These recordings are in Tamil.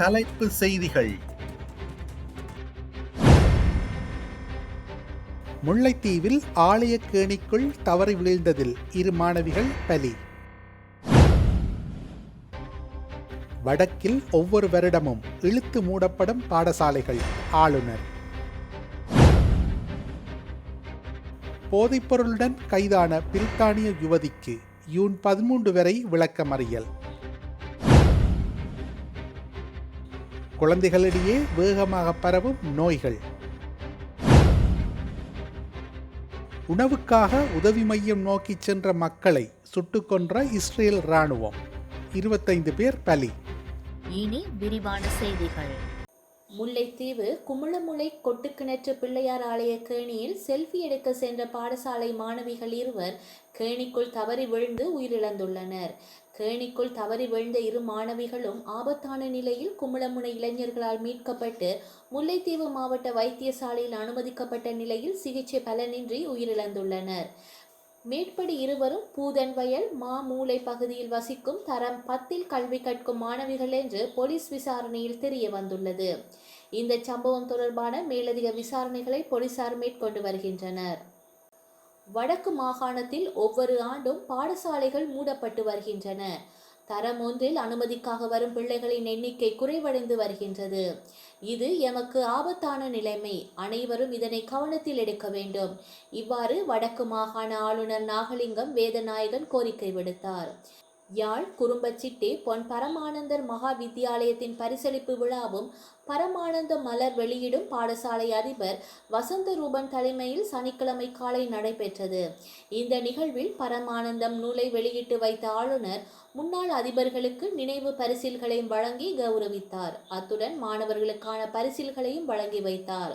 தலைப்பு செய்திகள். முல்லைத்தீவில் ஆலயக்கேணிக்குள் தவறி விழுந்ததில் இரு மாணவிகள் பலி. வடக்கில் ஒவ்வொரு வருடமும் இழுத்து மூடப்படும் பாடசாலைகள் ஆளுநர். போதைப்பொருளுடன் கைதான பிரித்தானிய யுவதிக்கு ஜூன் பதிமூன்று வரை விளக்கமறியல். குழந்தைகளிடையே வேகமாக பரவும் நோய்கள். உணவுக்காக உதவி மையம் நோக்கிச் சென்ற மக்களை சுட்டுக்கொன்ற இஸ்ரேல் ராணுவம் இருபத்தைந்து பேர் பலி. இனி விரிவான செய்திகள். முல்லைத்தீவு குமுளமுலை கொட்டுக்கிணற்று பிள்ளையார் ஆலய கேணியில் செல்ஃபி எடுக்க சென்ற பாடசாலை மாணவிகள் இருவர் கேணிக்குள் தவறி விழுந்து உயிரிழந்துள்ளனர். கேணிக்குள் தவறி விழுந்த இரு மாணவிகளும் ஆபத்தான நிலையில் குமுளமுனை இளைஞர்களால் மீட்கப்பட்டு முல்லைத்தீவு மாவட்ட வைத்தியசாலையில் அனுமதிக்கப்பட்ட நிலையில் சிகிச்சை பலனின்றி உயிரிழந்துள்ளனர். மேற்படி இருவரும் பூதன்வயல் மாமூலை பகுதியில் வசிக்கும் தரம் பத்தில் கல்வி கற்கும் மாணவிகள் என்று போலீஸ் விசாரணையில் தெரிய வந்துள்ளது. இந்த சம்பவம் தொடர்பான மேலதிக விசாரணைகளை போலீசார் மேற்கொண்டு வருகின்றனர். வடக்கு மாகாணத்தில் ஒவ்வொரு ஆண்டும் பாடசாலைகள் மூடப்பட்டு வருகின்றன. தரம் ஒன்றில் அனுமதிக்காக வரும் பிள்ளைகளின் எண்ணிக்கை குறைவடைந்து வருகின்றது. இது எமக்கு ஆபத்தான நிலைமை. அனைவரும் இதனை கவனத்தில் எடுக்க வேண்டும். இவ்வாறு வடக்கு மாகாண ஆளுநர் நாகலிங்கம் வேதநாயகன் கோரிக்கை விடுத்தார். யாழ் குறும்பச்சிட்டி பொன் பரமானந்தர் மகா வித்தியாலயத்தின் பரிசளிப்பு விழாவும் பரமானந்த மலர் வெளியிடும் பாடசாலை அதிபர் வசந்த ரூபன் தலைமையில் சனிக்கிழமை காலை நடைபெற்றது. இந்த நிகழ்வில் பரமானந்தம் நூலை வெளியிட்டு வைத்த ஆளுநர் முன்னாள் அதிபர்களுக்கு நினைவு பரிசில்களையும் வழங்கி கௌரவித்தார். அத்துடன் மாணவர்களுக்கான பரிசில்களையும் வழங்கி வைத்தார்.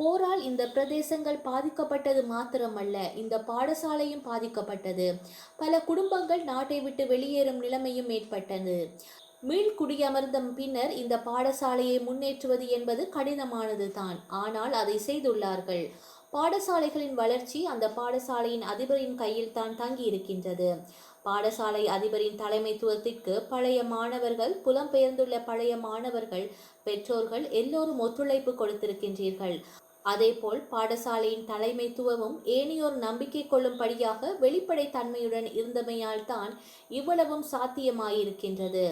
போரால் இந்த பிரதேசங்கள் பாதிக்கப்பட்டது மாத்திரமல்ல இந்த பாடசாலையும் பாதிக்கப்பட்டது. பல குடும்பங்கள் நாட்டை விட்டு வெளியேறும் நிலைமையும் ஏற்பட்டது. மீள் குடியமர்ந்த பின்னர் இந்த பாடசாலையை முன்னேற்றுவது என்பது கடினமானது தான். ஆனால் அதை செய்துள்ளார்கள். பாடசாலைகளின் வளர்ச்சி அந்த பாடசாலையின் அதிபரின் கையில் தான் தங்கி இருக்கின்றது. பாடசாலை அதிபரின் தலைமைத்துவத்திற்கு பழைய மாணவர்கள் புலம்பெயர்ந்துள்ள பழைய மாணவர்கள் பெற்றோர்கள் எல்லோரும் ஒத்துழைப்பு கொடுத்திருக்கின்றீர்கள். அதேபோல் பாடசாலையின் தலைமைத்துவமும் ஏனையோர் நம்பிக்கை கொள்ளும்படியாக வெளிப்படை தன்மையுடன் இவ்வளவும் சாத்தியமாயிருக்கின்றது.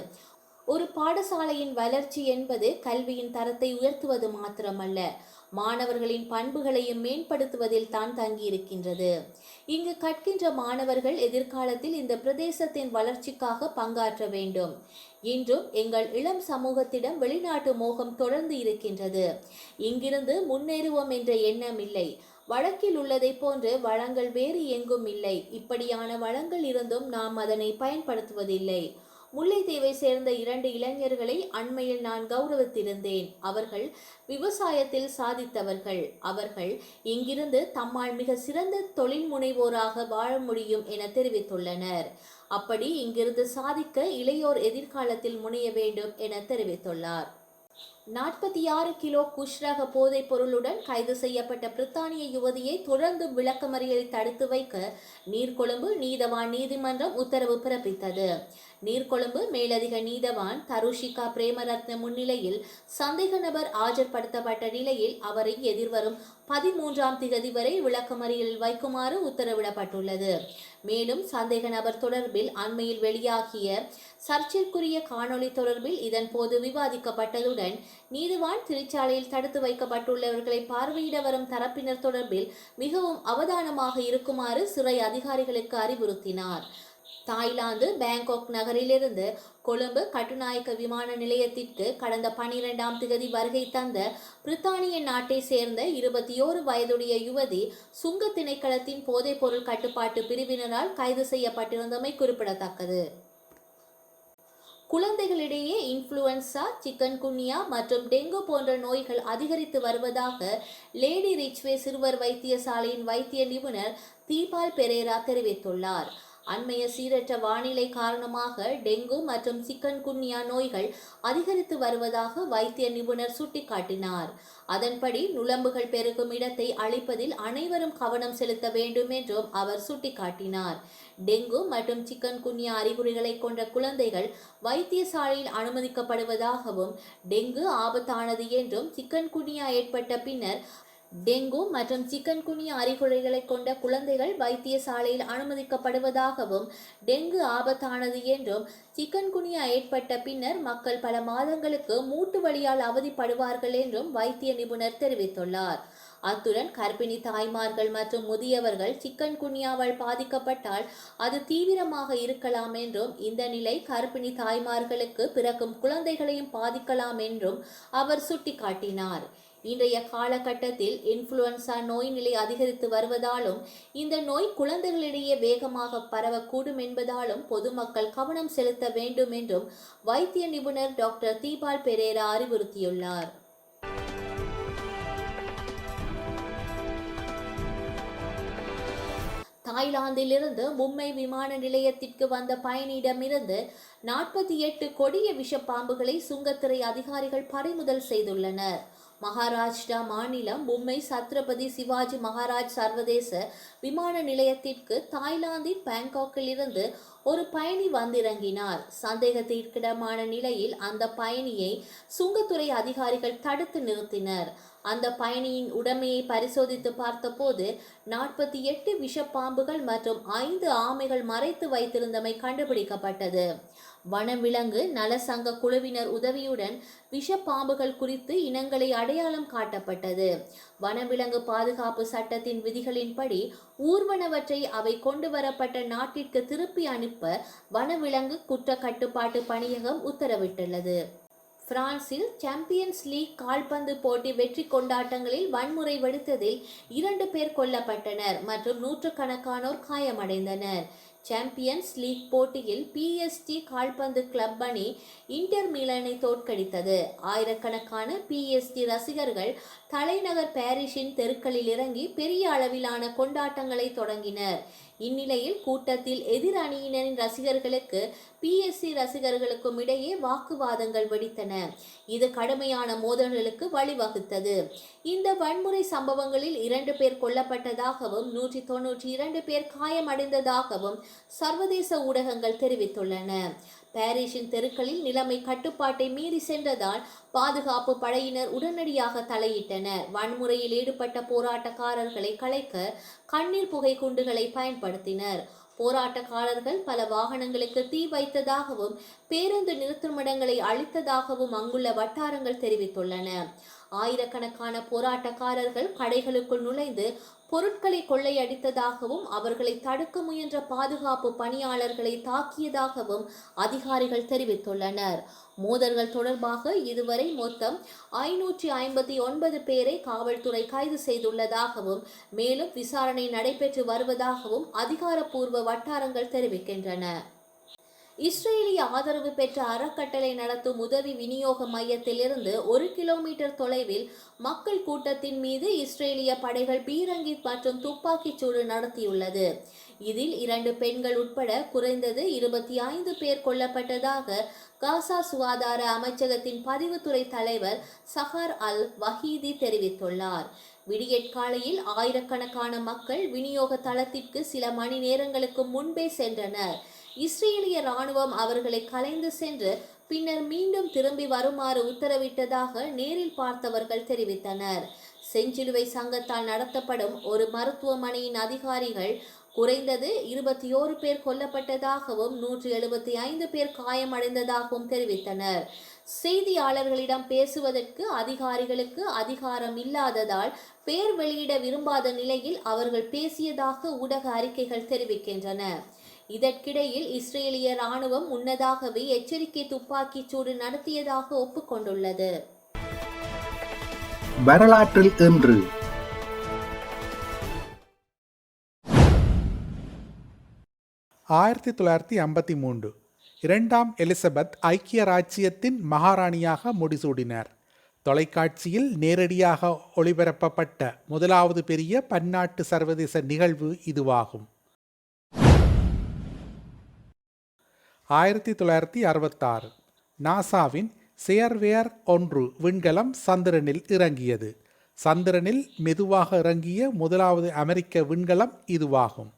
ஒரு பாடசாலையின் வளர்ச்சி என்பது கல்வியின் தரத்தை உயர்த்துவது மாத்திரமல்ல. மாணவர்களின் பண்புகளையும் மேம்படுத்துவதில் தான் தங்கியிருக்கின்றது. இங்கு கற்கின்ற மாணவர்கள் எதிர்காலத்தில் இந்த பிரதேசத்தின் வளர்ச்சிக்காக பங்காற்ற வேண்டும். இன்றும் எங்கள் இளம் சமூகத்திடம் வெளிநாட்டு மோகம் தொடர்ந்து இருக்கின்றது. இங்கிருந்து முன்னேறுவோம் என்ற எண்ணம் இல்லை. வழக்கில் உள்ளதை போன்று வளங்கள் வேறு எங்கும் இல்லை. இப்படியான வளங்கள் இருந்தும் நாம் அதனை பயன்படுத்துவதில்லை. முல்லைத்தீவை சேர்ந்த இரண்டு இளைஞர்களை அண்மையில் நான் கௌரவித்திருந்தேன். அவர்கள் விவசாயத்தில் சாதித்தவர்கள். அவர்கள் இங்கிருந்து தம்மால் மிக சிறந்த தொழில் முனைவோராக வாழ முடியும் என தெரிவித்துள்ளனர். அப்படி இங்கிருந்து சாதிக்க இளையோர் எதிர்காலத்தில் முனைய வேண்டும் என தெரிவித்துள்ளார். நாற்பத்தி ஆறு கிலோ குஷ்ரக போதைப் பொருளுடன் கைது செய்யப்பட்ட பிரித்தானிய யுவதியை தொடர்ந்து விளக்கமறியலில் தடுத்து வைக்க நீர்கொழும்பு நீதவான் நீதிமன்றம் உத்தரவு பிறப்பித்தது. நீர்கொழும்பு மேலதிக நீதவான் தருஷிகா பிரேமரத்ன முன்னிலையில் சந்தேக நபர் ஆஜர்படுத்தப்பட்ட நிலையில் அவரை எதிர்வரும் பதிமூன்றாம் திகதி வரை விளக்கமறியலில் வைக்குமாறு உத்தரவிடப்பட்டுள்ளது. மேலும் சந்தேக நபர் தொடர்பில் அண்மையில் வெளியாகிய சர்ச்சைக்குரிய காணொளி தொடர்பில் இதன் போது விவாதிக்கப்பட்டதுடன் நீதிவான் திருச்சாலையில் தடுத்து வைக்கப்பட்டுள்ளவர்களை பார்வையிட வரும் தரப்பினர் தொடர்பில் மிகவும் அவதானமாக இருக்குமாறு சிறை அதிகாரிகளுக்கு அறிவுறுத்தினார். தாய்லாந்து பேங்காக் நகரிலிருந்து கொழும்பு கட்டுநாயக்க விமான நிலையத்திற்கு கடந்த பனிரெண்டாம் திகதி வருகை தந்த பிரித்தானிய நாட்டை சேர்ந்த இருபத்தி ஓரு வயதுடைய யுவதி சுங்க திணைக்களத்தின் போதைப்பொருள் கட்டுப்பாட்டு பிரிவினரால் கைது செய்யப்பட்டிருந்தமை குறிப்பிடத்தக்கது. குழந்தைகளிடையே இன்ஃப்ளூயன்சா சிக்கன் குன்னியா மற்றும் டெங்கு போன்ற நோய்கள் அதிகரித்து வருவதாக லேடி ரிச்வே சிறுவர் வைத்தியசாலையின் வைத்திய நிபுணர் தீபால் பெரேரா தெரிவித்துள்ளார். அண்மைய சீரற்ற வானிலை காரணமாக டெங்கு மற்றும் சிக்கன் குன்னியா நோய்கள் அதிகரித்து வருவதாக வைத்திய நிபுணர் சுட்டிக்காட்டினார். அதன்படி நுளம்புகள் பெருகும் இடத்தை அழிப்பதில் அனைவரும் கவனம் செலுத்த வேண்டும் என்றும் அவர் சுட்டிக்காட்டினார். டெங்கு மற்றும் சிக்கன் குன்யா அறிகுறிகளை கொண்ட குழந்தைகள் வைத்தியசாலையில் அனுமதிக்கப்படுவதாகவும் டெங்கு ஆபத்தானது என்றும் சிக்கன்குன்யா ஏற்பட்ட பின்னர் டெங்கு மற்றும் சிக்கன் குனியா அறிகுறிகளை கொண்ட குழந்தைகள் வைத்தியசாலையில் அனுமதிக்கப்படுவதாகவும் டெங்கு ஆபத்தானது என்றும் சிக்கன் குனியா ஏற்பட்ட பின்னர் மக்கள் பல மாதங்களுக்கு மூட்டு வலியால் அவதிப்படுவார்கள் என்றும் வைத்திய நிபுணர் தெரிவித்துள்ளார். அத்துடன் கர்ப்பிணி தாய்மார்கள் மற்றும் முதியவர்கள் சிக்கன் குனியாவால் பாதிக்கப்பட்டால் அது தீவிரமாக இருக்கலாம் என்றும் இந்த நிலை கர்ப்பிணி தாய்மார்களுக்கு பிறக்கும் குழந்தைகளையும் பாதிக்கலாம் என்றும் அவர் சுட்டிக்காட்டினார். இன்றைய காலகட்டத்தில் இன்ஃப்ளூயன்சா நோய் நிலை அதிகரித்து வருவதாலும் இந்த நோய் குழந்தைகளிடையே வேகமாக பரவக்கூடும் என்பதாலும் பொதுமக்கள் கவனம் செலுத்த வேண்டும் என்றும் வைத்திய நிபுணர் டாக்டர் தீபால் பெரேரா அறிவுறுத்தியுள்ளார். தாய்லாந்திலிருந்து மும்பை விமான நிலையத்திற்கு வந்த பயணியிடமிருந்து நாற்பத்தி எட்டு கொடிய விஷப்பாம்புகளை சுங்கத்துறை அதிகாரிகள் பறிமுதல் செய்துள்ளனர். மகாராஷ்டிரா மாநிலம் மும்பை சத்ரபதி சிவாஜி மகாராஜ் சர்வதேச விமான நிலையத்திற்கு தாய்லாந்தின் பேங்காக்கிலிருந்து ஒரு பயணி வந்திறங்கினார். சந்தேகத்திற்கிடமான நிலையில் அந்த பயணியை சுங்கத்துறை அதிகாரிகள் தடுத்து நிறுத்தினர். அந்த பயணியின் உடமையை பரிசோதித்து பார்த்தபோது நாற்பத்தி எட்டு விஷப்பாம்புகள் மற்றும் ஐந்து ஆமைகள் மறைத்து வைத்திருந்தமை கண்டுபிடிக்கப்பட்டது. வனவிலங்கு நலசங்க குழுவினர் உதவியுடன் விஷப்பாம்புகள் குறித்து இனங்களை அடையாளம் காட்டப்பட்டது. வனவிலங்கு பாதுகாப்பு சட்டத்தின் விதிகளின்படி ஊர்வனவற்றை அவை கொண்டு வரப்பட்ட நாட்டிற்கு திருப்பி அனுப்ப வனவிலங்கு குற்ற கட்டுப்பாட்டு பணியகம் உத்தரவிட்டுள்ளது. பிரான்சில் சாம்பியன்ஸ் லீக் கால்பந்து போட்டி வெற்றி கொண்டாட்டங்களில் வன்முறை வெடித்ததில் இரண்டு பேர் கொல்லப்பட்டனர் மற்றும் நூற்றுக்கணக்கானோர் காயமடைந்தனர். சாம்பியன்ஸ் லீக் போட்டியில் பிஎஸ்டி கால்பந்து கிளப் அணி இன்டர் மிலனை தோற்கடித்தது. ஆயிரக்கணக்கான பிஎஸ்டி ரசிகர்கள் தலைநகர் பாரிஸின் தெருக்களில் இறங்கி பெரிய அளவிலான கொண்டாட்டங்களை தொடங்கினர். இந்நிலையில் கூட்டத்தில் எதிர் அணியினரின் ரசிகர்களுக்கு பிஎஸ்சி ரசிகர்களுக்கும் இடையே வாக்குவாதங்கள் வெடித்தன. இது கடுமையான மோதல்களுக்கு வழிவகுத்தது. இந்த வன்முறை சம்பவங்களில் இரண்டு பேர் கொல்லப்பட்டதாகவும் நூற்றி தொன்னூற்றி இரண்டு பேர் காயமடைந்ததாகவும் சர்வதேச ஊடகங்கள் தெரிவித்துள்ளன. பாரிஸின் தெருக்களில் நிலைமை கட்டுப்பாட்டை மீறி சென்றதால் பாதுகாப்பு படையினர் உடனடியாக தலையிட்டனர். வன்முறையில் ஈடுபட்ட போராட்டக்காரர்களை கலைக்க கண்ணீர் புகை குண்டுகளை பயன்படுத்தினர். போராட்டக்காரர்கள் பல வாகனங்களுக்கு தீ வைத்ததாகவும் பேருந்து நிறுத்துமிடங்களை அழித்ததாகவும் அங்குள்ள வட்டாரங்கள் தெரிவித்துள்ளன. ஆயிரக்கணக்கான போராட்டக்காரர்கள் கடைகளுக்குள் நுழைந்து பொருட்களை கொள்ளையடித்ததாகவும் அவர்களை தடுக்க முயன்ற பாதுகாப்பு பணியாளர்களை தாக்கியதாகவும் அதிகாரிகள் தெரிவித்துள்ளனர். மோதல்கள் தொடர்பாக இதுவரை மொத்தம் ஐநூற்றி ஐம்பத்தி ஒன்பது பேரை காவல்துறை கைது செய்துள்ளதாகவும் மேலும் விசாரணை நடைபெற்று வருவதாகவும் அதிகாரப்பூர்வ வட்டாரங்கள் தெரிவிக்கின்றன. இஸ்ரேலிய ஆதரவு பெற்ற அறக்கட்டளை நடத்தும் உதவி விநியோக மையத்திலிருந்து ஒரு கிலோமீட்டர் தொலைவில் மக்கள் கூட்டத்தின் மீது இஸ்ரேலிய படைகள் பீரங்கி மற்றும் துப்பாக்கிச் சூடு நடத்தியுள்ளது. இதில் இரண்டு பெண்கள் உட்பட குறைந்தது இருபத்தி ஐந்து பேர் கொல்லப்பட்டதாக காசா சுகாதார அமைச்சகத்தின் பதிவுத்துறை தலைவர் சஹார் அல் வஹீதி தெரிவித்துள்ளார். விடியற்காலையில் ஆயிரக்கணக்கான மக்கள் விநியோக தளத்திற்கு சில மணி நேரங்களுக்கு முன்பே சென்றனர். இஸ்ரேலிய ராணுவம் அவர்களை கலைந்து சென்று பின்னர் மீண்டும் திரும்பி வருமாறு உத்தரவிட்டதாக நேரில் பார்த்தவர்கள் தெரிவித்தனர். செஞ்சிலுவை சங்கத்தால் நடத்தப்படும் ஒரு மருத்துவமனையின் அதிகாரிகள் குறைந்தது இருபத்தி ஓரு பேர் கொல்லப்பட்டதாகவும் நூற்றி எழுபத்தி ஐந்து பேர் காயமடைந்ததாகவும் தெரிவித்தனர். செய்தியாளர்களிடம் பேசுவதற்கு அதிகாரிகளுக்கு அதிகாரம் இல்லாததால் பேர் வெளியிட விரும்பாத நிலையில் அவர்கள் பேசியதாக ஊடக அறிக்கைகள் தெரிவிக்கின்றன. இதற்கிடையில் இஸ்ரேலிய ராணுவம் முன்னதாகவே எச்சரிக்கை துப்பாக்கிச் சூடு நடத்தியதாக ஒப்புக்கொண்டுள்ளது. வரலாற்றில் இன்று. ஆயிரத்தி தொள்ளாயிரத்தி ஐம்பத்தி மூன்று. இரண்டாம் எலிசபெத் ஐக்கிய ராச்சியத்தின் மகாராணியாக முடிசூடினார். தொலைக்காட்சியில் நேரடியாக ஒளிபரப்பப்பட்ட முதலாவது பெரிய பன்னாட்டு சர்வதேச நிகழ்வு இதுவாகும். ஆயிரத்தி தொள்ளாயிரத்தி அறுபத்தாறு. நாசாவின் செயர்வேர் ஒன்று விண்கலம் சந்திரனில் இறங்கியது. சந்திரனில் மெதுவாக இறங்கிய முதலாவது அமெரிக்க விண்கலம் இதுவாகும்.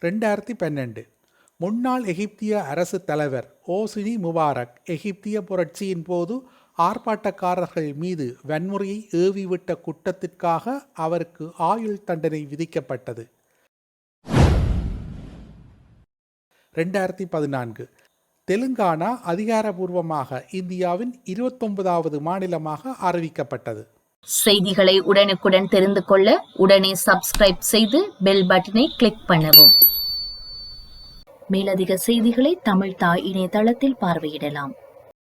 ரெண்டாயிரத்தி பன்னெண்டு. முன்னாள் எகிப்திய அரசு தலைவர் ஓசினி முபாரக் எகிப்திய புரட்சியின் போது ஆர்ப்பாட்டக்காரர்கள் மீது வன்முறையை ஏவிவிட்ட குற்றத்திற்காக அவருக்கு ஆயுள் தண்டனை விதிக்கப்பட்டது. ரெண்டாயிரத்தி பதினான்கு. தெலுங்கானா அதிகாரபூர்வமாக இந்தியாவின் இருபத்தொன்பதாவது மாநிலமாக அறிவிக்கப்பட்டது. செய்திகளை உடனுக்குடன் தெரிந்து கொள்ள உடனே சப்ஸ்கிரைப் செய்து பெல் பட்டனை கிளிக் பண்ணவும். மேலதிக செய்திகளை தமிழ் தாய் இணையதளத்தில் பார்வையிடலாம்.